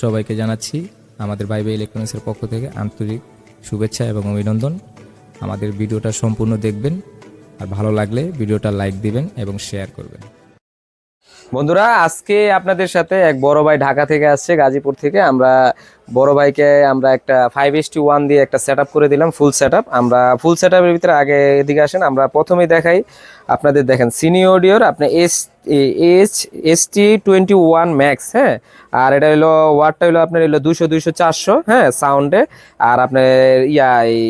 সবাইকে জানাচ্ছি আমাদের বাইবে ইলেকট্রনিক্সের পক্ষ থেকে আন্তরিক শুভেচ্ছা এবং অভিনন্দন। আমাদের ভিডিওটা সম্পূর্ণ দেখবেন। আর ভালো লাগলে ভিডিওটা লাইক দিবেন এবং শেয়ার করবেন। বন্ধুরা, আজকে আপনাদের সাথে এক বড় ভাই ঢাকা থেকে আসছে, গাজীপুর থেকে। আমরা বড় ভাইকে আমরা একটা ফাইভ এস ওয়ান দিয়ে একটা সেট করে দিলাম ফুল সেট আমরা ফুল সেট ভিতরে আগে এদিকে আসেন, আমরা প্রথমেই দেখাই। আপনাদের দেখেন সিনি অডিওর আপনি S H S T twenty one max হ্যাঁ? আর এটা হলো ওয়াটটা হলো আপনার হলো দুশো দুইশো চারশো হ্যাঁ সাউন্ডে আর আপনার ইয়া, এই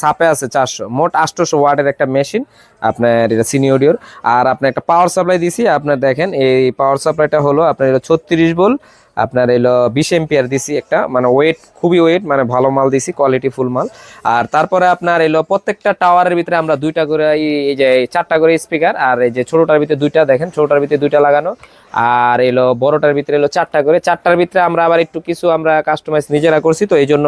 সাপে আছে চারশো, মোট আটশোশো ওয়াটের একটা মেশিন আপনার এটা সিনি অডিওর আর আপনার একটা পাওয়ার সাপ্লাই দিছি, আপনার দেখেন, এই পাওয়ার সাপ্লাইটা হলো আপনার হলো ছত্রিশ বল আপনার এলো বিশ এম্পিয়ার দিছি একটা মানে ওয়েট খুবই ওয়েট মানে ভালো মাল দিছি কোয়ালিটি ফুল মাল। আর তারপরে আপনার এলো প্রত্যেকটা টাওয়ারের ভিতরে আমরা দুইটা করে এই- যে চারটা করে স্পিকার আর এই যে ছোটোটার ভিতরে দুইটা, দেখেন ছোটোটার ভিতরে দুইটা লাগানো। আর এলো বড়টার ভিতরে এলো চারটা করে, চারটার ভিতরে আমরা আবার একটু কিছু আমরা কাস্টমাইজ নিজেরা করছি, তো এই জন্য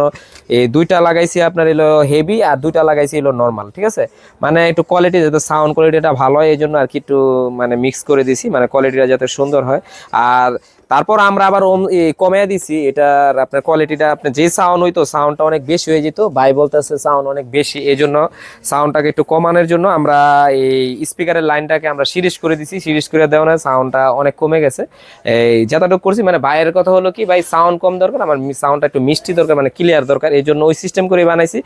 এই দুইটা লাগাইছি আপনার এলো হেভি আর দুইটা লাগাইছি এলো নর্মাল ঠিক আছে? মানে একটু কোয়ালিটি যাতে সাউন্ড কোয়ালিটিটা ভালো হয় এই জন্য আর কি একটু মানে মিক্স করে দিছি মানে কোয়ালিটিটা যাতে সুন্দর হয়। আর তারপর আমরা আবার কমিয়ে দিছি এটার আপনার কোয়ালিটিটা আপনার যে সাউন্ড হইতো সাউন্ডটা অনেক বেশি হয়ে যেত, ভাই বলতেছে সাউন্ড অনেক বেশি এই জন্য সাউন্ডটাকে একটু কমানোর জন্য আমরা এই স্পিকারের লাইনটাকে আমরা সিরিজ করে দিছি সিরিজ করে দেওয়া সাউন্ডটা অনেক কমে গেছে। এই যতটুকু করছি মানে ভাইয়ের কথা হলো কি, ভাই সাউন্ড কম দরকার, আমার সাউন্ডটা একটু মিষ্টি দরকার মানে ক্লিয়ার দরকার এই জন্য ওই সিস্টেম করে বানাইছি।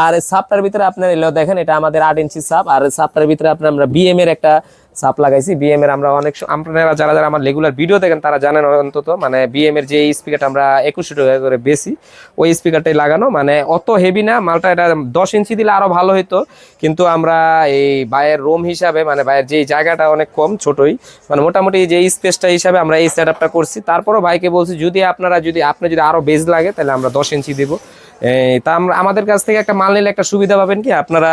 আর সাপটার ভিতরে আপনার এলো দেখেন, এটা আমাদের আট ইঞ্চি সাপ আর সাপটার ভিতরে আপনার আমরা বিএম এর একটা সাপ লাগাইছি। বিএম এর আমরা অনেক আপনারা যারা যারা আমার রেগুলার ভিডিও দেখেন, তারা জানেন অন্তত মানে বিএম এর যে স্পিকারটা আমরা একুশশো টাকা করে বেশি, ওই স্পিকারটাই লাগানো। মানে অত হেভি না, মালটা এটা দশ ইঞ্চি দিলে আরও ভালো হতো কিন্তু আমরা এই বায়ের রোম হিসাবে মানে বায়ের যে জায়গাটা অনেক কম, ছোটই মানে মোটামুটি যে স্পেসটা হিসাবে আমরা এই সেট করছি। তারপরও ভাইকে বলছি, যদি আপনারা যদি আপনি যদি আরও বেজ লাগে, তাহলে আমরা দশ ইঞ্চি দেবো। তা আমরা, আমাদের কাছ থেকে একটা মাল নিলে একটা সুবিধা পাবেন কি? আপনারা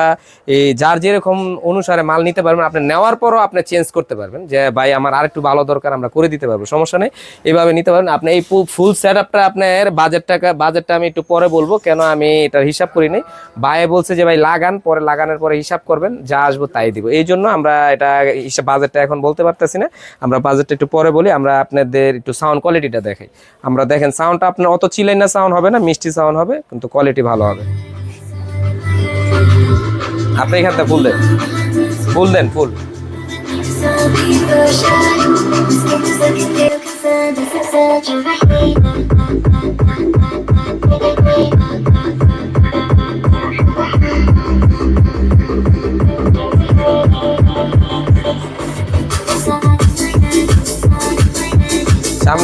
এই যার যেরকম অনুসারে মাল নিতে পারবেন, আপনি নেওয়ার পরও আপনি চেঞ্জ করতে পারবেন যে, ভাই, আমার আরেকটু ভালো দরকার, আমরা করে দিতে পারব, সমস্যা নেই। এইভাবে নিতে পারবেন। আপনি এই ফুল সেট আপটা আপনার বাজেট টাকা বাজেটটা আমি একটু পরে বলব, কেন আমি এটার হিসাব করি নাই। ভাই বলছে যে, ভাই, লাগান, পরে লাগানোর পরে হিসাব করবেন, যা আসব তাই দিব। এই জন্য আমরা এটা হিসাব বাজেটটা এখন বলতে পারতেছি না। আমরা বাজেটটা একটু পরে বলি, আমরা আপনাদের একটু সাউন্ড কোয়ালিটিটা দেখাই। আমরা দেখেন সাউন্ডটা আপনার অত চিলাই না সাউন্ড হবে না, মিষ্টি সাউন্ড হবে। কিন্তু কোয়ালিটি ভালো হবে। আপনি এখান থেকে ফুল দেন। ফুল দেন ফুল। Some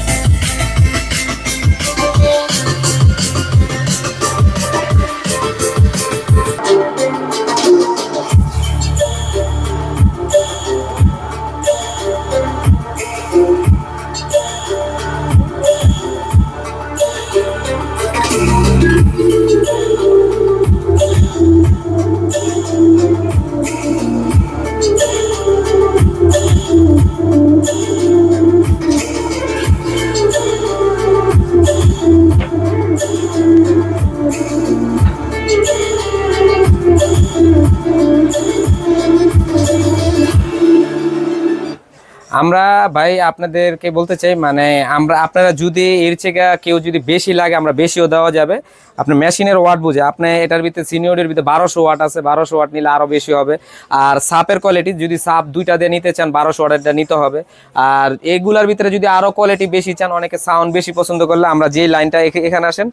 আমরা ভাই আপনাদেরকে বলতে চাই মানে আমরা, আপনারা যদি এর থেকে কেউ যদি বেশি লাগে, আমরা বেশিও দেওয়া যাবে। আপনার মেশিনের ওয়াট বুঝে, আপনি এটার ভিতরে সিনিয়রের ভিতরে বারোশো ওয়াট আছে, বারোশো ওয়াট নিলে আরও বেশি হবে। আর সাপের কোয়ালিটি যদি সাপ দুইটা দিয়ে নিতে চান, বারোশো ওয়াটেরটা নিতে হবে। আর এগুলার ভিতরে যদি আরও কোয়ালিটি বেশি চান, অনেকে সাউন্ড বেশি পছন্দ করলে আমরা যেই লাইনটা এখে- এখানে আসেন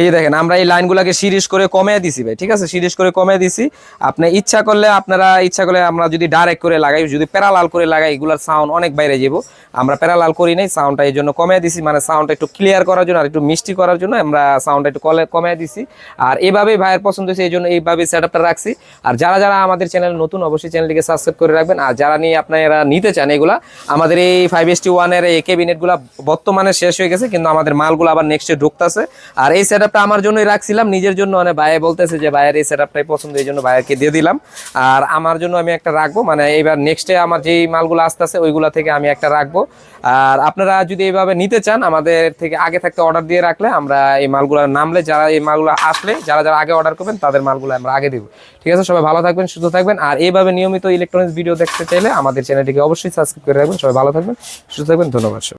এই দেখেন, আমরা এই লাইনগুলোকে সিরিজ করে কমিয়ে দিছি ভাই, ঠিক আছে? সিরিজ করে কমিয়ে দিছি। আপনি ইচ্ছা করলে আপনারা, ইচ্ছা করলে আমরা যদি ডাইরেক্ট করে লাগাই, যদি প্যারালাল করে লাগাই, এগুলোর সাউন্ড অনেক বাইরে যাব আমরা প্যারালাল করি নাই সাউন্ডটা এই জন্য কমিয়ে দিছি মানে সাউন্ডটা একটু ক্লিয়ার করার জন্য আর একটু মিষ্টি করার জন্য আমরা সাউন্ডটা একটু কমিয়ে দিছি। আর এভাবেই ভাইয়ের পছন্দ হয়েছে, এই জন্য এইভাবে সেট রাখছি। আর যারা যারা আমাদের চ্যানেল নতুন, অবশ্যই চ্যানেলটিকে সাবস্ক্রাইব করে রাখবেন। আর যারা নিয়ে আপনারা নিতে চান এগুলা, আমাদের এই ফাইভ এস টি ওয়ানের এই ক্যাবিনেটগুলো বর্তমানে শেষ হয়ে গেছে, কিন্তু আমাদের মালগুলো আবার নেক্সটে ঢুকতেছে। আর এই সেট আপটা আমার জন্যই রাখছিলাম, নিজের জন্য। মানে ভাইয়া বলতেছে যে ভাইয়ের এই সেট আপটাই পছন্দ, এই জন্য ভাইয়াকে দিয়ে দিলাম। আর আমার জন্য আমি একটা রাখব মানে এইবার নেক্সটে আমার যেই মালগুলো আসতেছে, ওইগুলো থেকে আমি একটা রাখব। আর আপনারা যদি এইভাবে নিতে চান, আমাদের থেকে আগে থাকতে অর্ডার দিয়ে রাখলে আমরা এই মালগুলো নামলে, যারা এই মালগুলো আসলে, যারা যারা আগে অর্ডার করবেন, তাদের মালগুলো আমরা আগে দিব। ঠিক আছে, সবাই ভালো থাকবেন, সুস্থ থাকবেন। আর এইভাবে নিয়মিত ইলেকট্রনিক্স ভিডিও দেখতে চাইলে আমাদের চ্যানেলটিকে অবশ্যই সাবস্ক্রাইব করে রাখবেন। সবাই ভালো থাকবেন, সুস্থ থাকবেন, ধন্যবাদ।